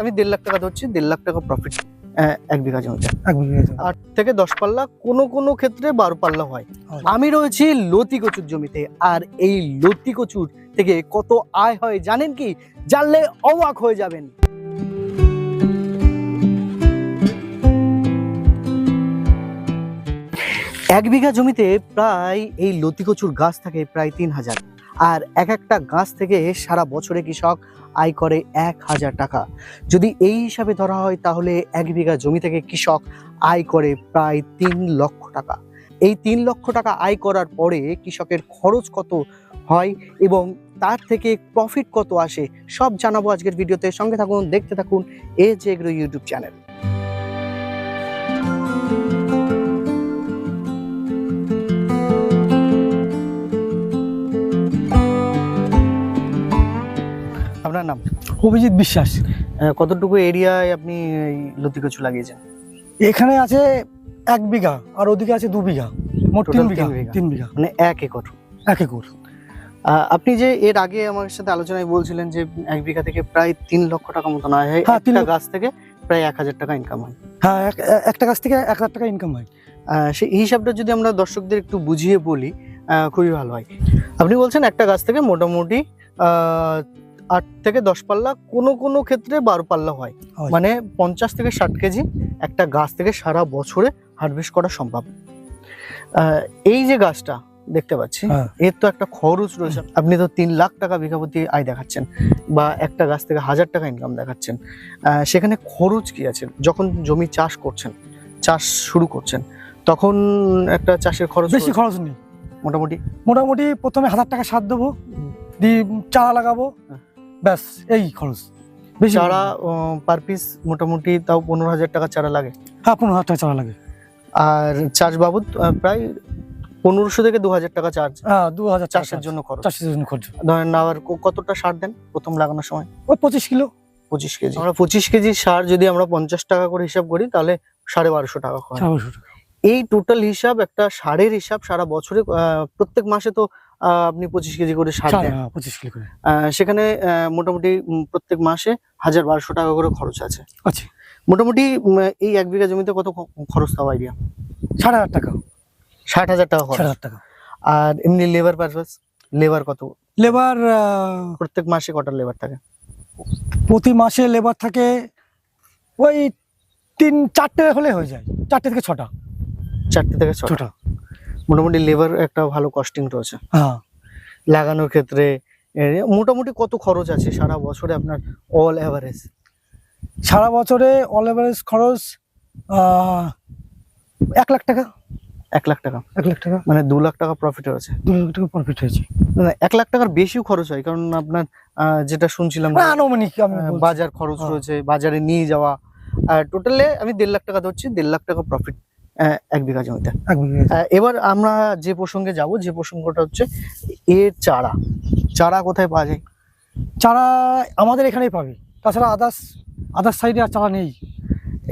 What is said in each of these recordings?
আমি দেড় লাখ টাকা ধরছি দেড় লাখ টাকা প্রফিট এক বিঘা জমিতে। আট থেকে দশ পাল্লা কোনো কোনো ক্ষেত্রে বারো পাল্লা হয়। হয়। আমি রয়েছি লতি কচুর জমিতে আর এই লতি কচুর থেকে কত আয় হয় জানেন কি? জানলে অবাক হয়ে যাবেন। এক বিঘা জমিতে প্রায় এই লতি কচুর গাছ থাকে প্রায় তিন হাজার। আর এক একটা গাছ থেকে সারা বছরে কৃষক আয় করে এক হাজার টাকা। যদি এই হিসাবে ধরা হয়, তাহলে এক বিঘা জমি থেকে কৃষক আয় করে প্রায় তিন লক্ষ টাকা। এই তিন লক্ষ টাকা আয় করার পরে কৃষকের খরচ কত হয় এবং তার থেকে প্রফিট কত আসে, সব জানাব আজকের ভিডিওতে। সঙ্গে থাকুন, দেখতে থাকুন এ যে এগ্রো ইউটিউব চ্যানেল আপনার নাম? অভিজিৎ বিশ্বাস। কতটুকু এরিয়ায় আপনি এই লতি কচু লাগিয়েছেন? এখানে আছে এক বিঘা আর ওদিকে আছে দু বিঘা মোট তিন বিঘা। তিন বিঘা। মানে এক একর? এক একর। আপনি যে এর আগে আমার সাথে আলোচনায় বলছিলেন যে এক বিঘা থেকে প্রায় তিন লক্ষ টাকা মতন আয় হয় হ্যাঁ, একটা গাছ থেকে প্রায় এক হাজার টাকা ইনকাম হয়। হ্যাঁ এক- একটা গাছ থেকে এক হাজার টাকা ইনকাম হয়। সেই হিসাবটা যদি আমরা দর্শকদের একটু বুঝিয়ে বলি খুবই ভালো হয়। আপনি বলছেন একটা গাছ থেকে মোটামুটি আহ, আট থেকে দশ পাল্লা কোনো কোনো ক্ষেত্রে বারো পাল্লা হয়। মানে পঞ্চাশ থেকে ষাট কেজি একটা গাছ থেকে সারা বছরে হারভেস্ট করা সম্ভব। এই যে গাছটা দেখতে পাচ্ছি হ্যাঁ। এর তো একটা খরচ রয়েছে। আপনি তো তিন লাখ টাকা বিঘা প্রতি আয় দেখাচ্ছেন বা একটা গাছ থেকে হাজার টাকা ইনকাম দেখাচ্ছেন। সেখানে খরচ কি আছে? যখন জমি চাষ করছেন চাষ শুরু করছেন তখন একটা চাষের খরচ বেশি খরচ নেই। মোটামুটি? মোটামুটি প্রথমে হাজার টাকা সার দেবো দিয়ে চারা লাগাবো হ্যাঁ। ব্যাস এই খরচ। বেশি চারা পার পিস মোটামুটি তাও পনেরো হাজার টাকা চারা লাগে। হ্যাঁ পনেরো হাজার টাকা চারা লাগে। আর চাষ বাবদ প্রায় পনেরোশো থেকে দু হাজার টাকা চার্জ। হ্যাঁ দু হাজার চাষের জন্য খরচ। চাষের জন্য খরচ। ধরেন আবার কতটা সার দেন প্রথম লাগানোর সময়? ওই পঁচিশ কিলো। পঁচিশ কেজি। আমরা পঁচিশ কেজি সার যদি আমরা পঞ্চাশ টাকা করে হিসাব করি তাহলে সাড়ে বারোশো টাকা খরচ এই টোটাল হিসাব একটা সারের হিসাব সারা বছরে প্রত্যেক মাসে তো আপনি পঁচিশ কেজি করে সার দেন। হ্যাঁ, পঁচিশ কেজি করে। সেখানে মোটামুটি প্রত্যেক মাসে হাজার বারোশো টাকা করে খরচ আছে। আছে। মোটামুটি এই এক বিঘা জমিতে কত খরচ তাও আইডিয়া সাড়ে হাজার টাকা। ষাট হাজার টাকা খরচ। হাজার টাকা। আর এমনি লেবার পারপাস লেবার কত? লেবার প্রত্যেক মাসে কটা লেবার থাকে? প্রতি মাসে লেবার থাকে ওই তিন চারটে হলে হয়ে যায়। চারটে থেকে ছটা। চারটে থেকে ছটা। মোটামুটি লেবার একটা ভালো কস্টিং রয়েছে। হ্যাঁ। লাগানোর ক্ষেত্রে মোটামুটি কত খরচ আছে সারা বছরে আপনার অল অ্যাভারেজ সারা বছরে অল এভারেজ খরচ এক লাখ টাকা। এক লাখ টাকা। এক লাখ টাকা। মানে দু লাখ টাকা প্রফিট হয়েছে। দু লাখ টাকা প্রফিট হয়েছে। না, এক লাখ টাকার বেশিও খরচ হয় কারণ আপনার যেটা শুনছিলাম আনুমানিক। বাজার খরচ হ্যাঁ। রয়েছে বাজারে নিয়ে যাওয়া আর টোটালে আমি দেড় লাখ টাকা ধরছি দেড় লাখ টাকা প্রফিট এক বিঘা জমিতে। এবার আমরা যে প্রসঙ্গে যাব যে প্রসঙ্গটা হচ্ছে এর চারা। চারা কোথায় পাওয়া যায়? চারা আমাদের এখানেই পাবে। তাছাড়া আদার্স আদার্স সাইডে আর চারা নেই।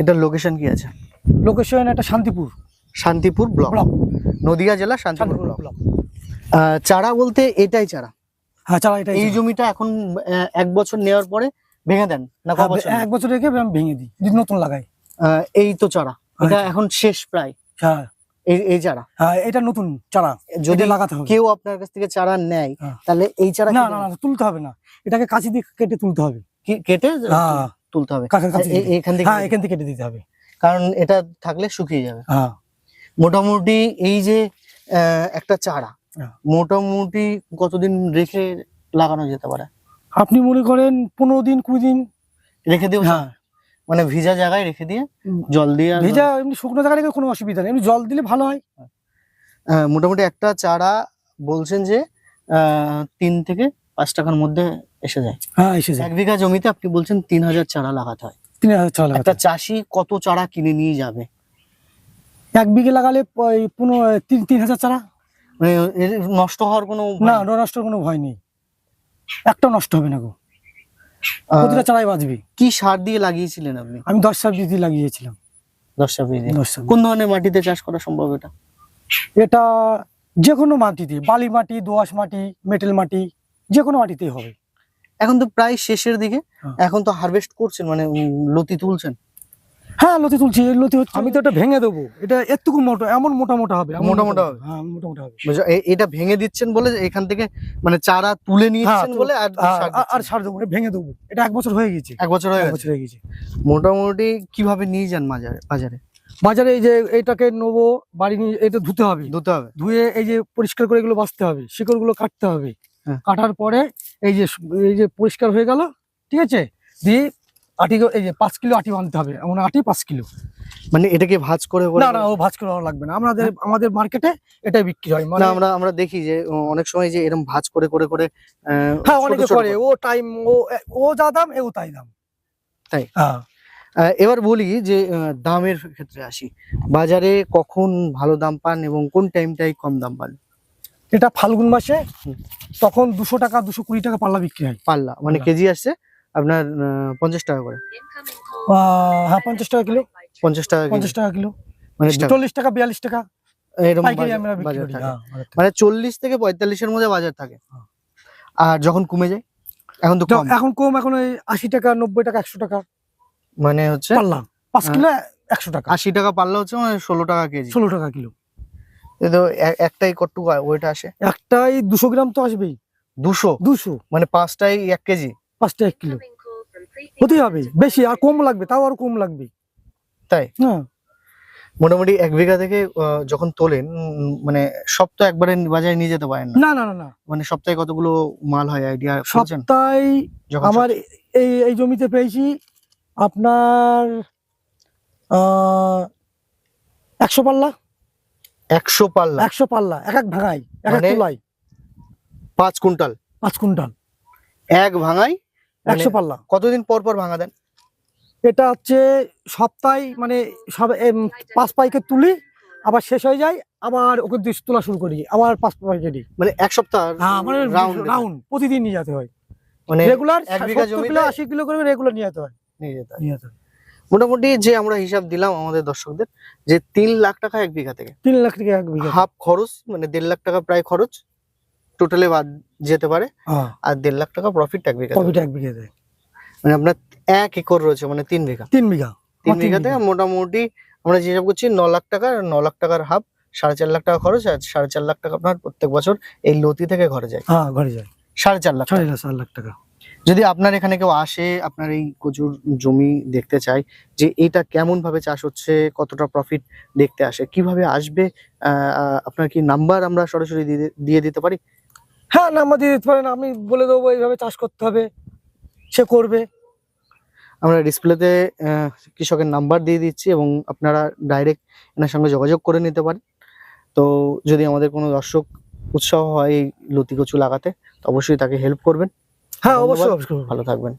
এটার লোকেশন কি আছে? লোকেশন একটা শান্তিপুর। শান্তিপুর ব্লক। নদিয়া জেলা শান্তিপুর ব্লক। চারা বলতে এটাই চারা। হ্যাঁ চারা এটাই এই জমিটা এখন এক বছর নেওয়ার পরে ভেঙে দেন না হ্যাঁ, এক বছর রেখে ভেঙে দিই যদি নতুন লাগাই। এই তো চারা। এটা হ্যাঁ। এখন শেষ প্রায়। হ্যাঁ। এই এই চারা। হ্যাঁ এটা নতুন চারা। যদি লাগাতে হবে। কেউ আপনার কাছ থেকে চারা নেয় হ্যাঁ। তাহলে এই চারা না না না তুলতে হবে না। এটাকে কাঁচি দিয়ে কেটে তুলতে হবে। কেটে হ্যাঁ। তুলতে হবে। এখান থেকে হ্যাঁ এখান থেকে কেটে দিতে হবে। কারণ এটা থাকলে শুকিয়ে যাবে। হ্যাঁ। মোটামুটি এই যে একটা চারা। মোটামুটি কতদিন রেখে লাগানো যেতে পারে? আপনি মনে করেন পনেরো দিন কুড়ি দিন? রেখে দিয়ে হ্যাঁ। মানে ভিজা জায়গায় রেখে দিয়ে জল দিয়ে ভিজা এমনি শুকনো জায়গা রেখে কোনো অসুবিধা নেই। এমনি জল দিলে ভালো হয়। আহ, মোটামুটি একটা চারা বলছেন যে তিন থেকে পাঁচ টাকার মধ্যে এসে যায়। হ্যাঁ এসে যায়। এক বিঘা জমিতে আপনি বলছেন তিন হাজার চারা লাগাতে হয়। তিন হাজার চারা একটা চাষি কত চারা কিনে নিয়ে যাবে? এক বিঘে লাগালে পনেরো তিন তিন হাজার চারা? মানে নষ্ট হওয়ার কোনো না নষ্ট কোনো ভয় নেই। একটাও নষ্ট হবে না গো। প্রতিটা চারাই বাঁচবে কি সার দিয়ে লাগিয়েছিলেন আপনি? আমি দশ সার দিয়ে লাগিয়েছিলাম। দশ ছাব্বিশ দিয়ে? কোন ধরনের মাটিতে চাষ করা সম্ভব এটা? এটা যে কোনো মাটিতে বালি মাটি দোআঁশ মাটি মেটেল মাটি যে কোনো মাটিতেই হবে। এখন তো প্রায় শেষের দিকে। হ্যাঁ। এখন তো হারভেস্ট করছেন মানে লতি তুলছেন। হ্যাঁ লতি তুলছি এই লতি হচ্ছে আমি তো এটা ভেঙে দেবো। এটা এতটুকু মোটা এমন মোটা মোটা হবে মোটা মোটা হবে? হ্যাঁ মোটা মোটা হবে। বুঝছ? এটা ভেঙে দিচ্ছেন বলে যে এখান থেকে মানে চারা তুলে নিচ্ছেন তো- বলে আর হ্যাঁ, আর- সার দেবো ভেঙে দেবো। এটা এক বছর হয়ে গেছে। এক বছর হয়ে এক বছর হয়ে গেছে। মোটামুটি কীভাবে নিয়ে যান বাজারে বাজারে? বাজারে এই যে এটাকে নেব বাড়ি নিয়ে এটা ধুতে হবে। ধুতে হবে। ধুয়ে এই যে পরিষ্কার করে এগুলো বাঁচতে হবে শিকড়গুলো কাটতে হবে। হ্যাঁ। কাটার পরে এই যে এই যে পরিষ্কার হয়ে গেল ঠিক আছে? দিয়ে আটি এই যে পাঁচ কিলো আটি বানতে হবে এমন আটি পাঁচ কিলো। মানে এটাকে ভাজ করে না না ও ভাজ করে লাগবে না। আমাদের আমাদের মার্কেটে এটাই বিক্রি হয়। মানে আমরা আমরা দেখি যে অনেক সময় যে এরকম ভাজ করে করে করে হ্যাঁ অনেকে করে ও টাইম ও ও যা দাম এও তাই দাম। তাই? হ্যাঁ। এবার বলি যে দামের ক্ষেত্রে আসি। বাজারে কখন ভালো দাম পান এবং কোন টাইমটাই কম দাম পান? এটা ফাল্গুন মাসে তখন দুশো টাকা দুশো কুড়ি টাকা পাল্লা বিক্রি হয়। পাল্লা মানে কেজি আসছে আপনার পঞ্চাশ টাকা করে। হ্যাঁ পঞ্চাশ টাকা কিলো। পঞ্চাশ টাকা পঞ্চাশ টাকা কিলো। মানে চল্লিশ টাকা বিয়াল্লিশ টাকা। এরকম বাজার- থাকে। হ্যাঁ, থাকে। মানে চল্লিশ থেকে পঁয়তাল্লিশের মধ্যে বাজার থাকে। হ্যাঁ। আর যখন কমে যায় এখন তো তো এখন কম এখন ওই আশি টাকা নব্বই টাকা একশো টাকা। মানে হচ্ছে পাল্লা। পাঁচ হ্যাঁ। কিলো একশো টাকা। আশি টাকা পাল্লা হচ্ছে মানে ষোলো টাকা কেজি। ষোলো টাকা কিলো। তো একটাই কটুক ওইটা আসে? একটাই দুশো গ্রাম তো আসবেই। দুশো? দুশো। মানে পাঁচটাই এক কেজি? পাঁচটা এক কিলো। হতেই হবে বেশি আর কম লাগবে তাও আর কম লাগবে। তাই? হ্যাঁ। মোটামুটি এক বিঘা থেকে যখন তোলেন মানে সব তো একবারে বাজারে নিয়ে যেতে পারেন না? না না না মানে সপ্তাহে কতগুলো মাল হয় আইডিয়া সপ্তাহে যখন আমার এই এই জমিতে পেয়েছি আপনার একশো পাল্লা। একশো পাল্লা? একশো পাল্লা এক এক ভাঙাই এক এক মানে তোলাই পাঁচ কুইন্টাল? পাঁচ কুইন্টাল। এক ভাঙাই একশো পাল্লা। কতদিন পর পর ভাঙা দেন? এটা হচ্ছে সপ্তাহে মানে সব পাঁচ পাইকে তুলি আবার শেষ হয়ে যায় আবার ওকে তোলা শুরু করি আবার পাঁচ পাইকে দিই। মানে এক সপ্তাহ হ্যাঁ মানে রাউন্ড রাউন্ড প্রতিদিন নিয়ে যেতে হয়। মানে রেগুলার এক বিঘা কিলো আশি কিলো করে রেগুলার নিয়ে যেতে হয়। নিয়ে যেতে হয়। নিয়ে যেতে হয়। মোটামুটি যে আমরা হিসাব দিলাম আমাদের দর্শকদের যে তিন লাখ টাকা এক বিঘা থেকে। তিন লাখ টাকা এক বিঘা। হাফ খরচ মানে দেড় লাখ টাকা প্রায় খরচ। টোটালে বাদ যেতে পারে। হ্যাঁ। আর দেড় লাখ টাকা প্রফিট এক বিঘা প্রফিট এক বিঘাতে। মানে আপনার এক একর রয়েছে মানে তিন বিঘা। তিন বিঘা। তিন আমার তিন বিঘা থেকে বিঘা। মোটামুটি আমরা যে হিসাব করছি ন লাখ টাকা ন লাখ টাকার হাফ সাড়ে চার লাখ টাকা খরচ আর সাড়ে চার লাখ টাকা আপনার প্রত্যেক বছর এই লতি থেকে ঘরে যায়। হ্যাঁ ঘরে যায়। সাড়ে চার লাখ সাড়ে। চার লাখ টাকা। যদি আপনার এখানে কেউ আসে আপনার এই কচুর জমি দেখতে চায় যে এটা কেমন ভাবে চাষ হচ্ছে কতটা প্রফিট দেখতে আসে কীভাবে আসবে আপনার কি নাম্বার আমরা সরাসরি দিয়ে দিতে পারি? হ্যাঁ নাম্বার দিয়ে দিতে পারেন আমি বলে দেবো এইভাবে চাষ করতে হবে সে করবে। আমরা ডিসপ্লেতে কৃষকের নাম্বার দিয়ে দিচ্ছি এবং আপনারা ডাইরেক্ট এনার সঙ্গে যোগাযোগ করে নিতে পারেন। তো যদি আমাদের কোনো দর্শক উৎসাহ হয় এই লতি কচু লাগাতে তো অবশ্যই তাকে হেল্প করবেন। হ্যাঁ অবশ্যই। ভালো থাকবেন।